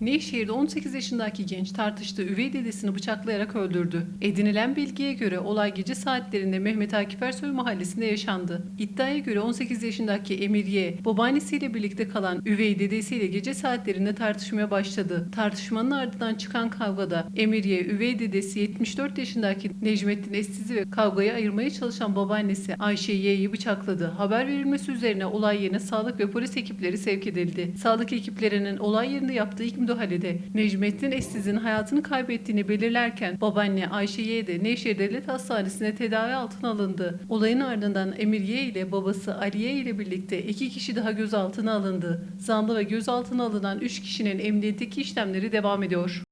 Nevşehir'de 18 yaşındaki genç tartıştığı üvey dedesini bıçaklayarak öldürdü. Edinilen bilgiye göre olay gece saatlerinde Mehmet Akif Ersoy mahallesinde yaşandı. İddiaya göre 18 yaşındaki Emir Y, babaannesiyle birlikte kalan üvey dedesiyle gece saatlerinde tartışmaya başladı. Tartışmanın ardından çıkan kavgada Emir Y, üvey dedesi 74 yaşındaki Necmettin Estizi ve kavgayı ayırmaya çalışan babaannesi Ayşe Y'yi bıçakladı. Haber verilmesi üzerine olay yerine sağlık ve polis ekipleri sevk edildi. Sağlık ekiplerinin olay yerinde yaptığı ilk müdahalede Necmettin Estiz'in hayatını kaybettiğini belirlerken babaanne Ayşe Y de Nevşehir Devlet Hastanesi'ne tedavi altına alındı. Olayın ardından Emir Y ile babası Ali Y ile birlikte iki kişi daha gözaltına alındı. Zanlı ve gözaltına alınan üç kişinin emniyetteki işlemleri devam ediyor.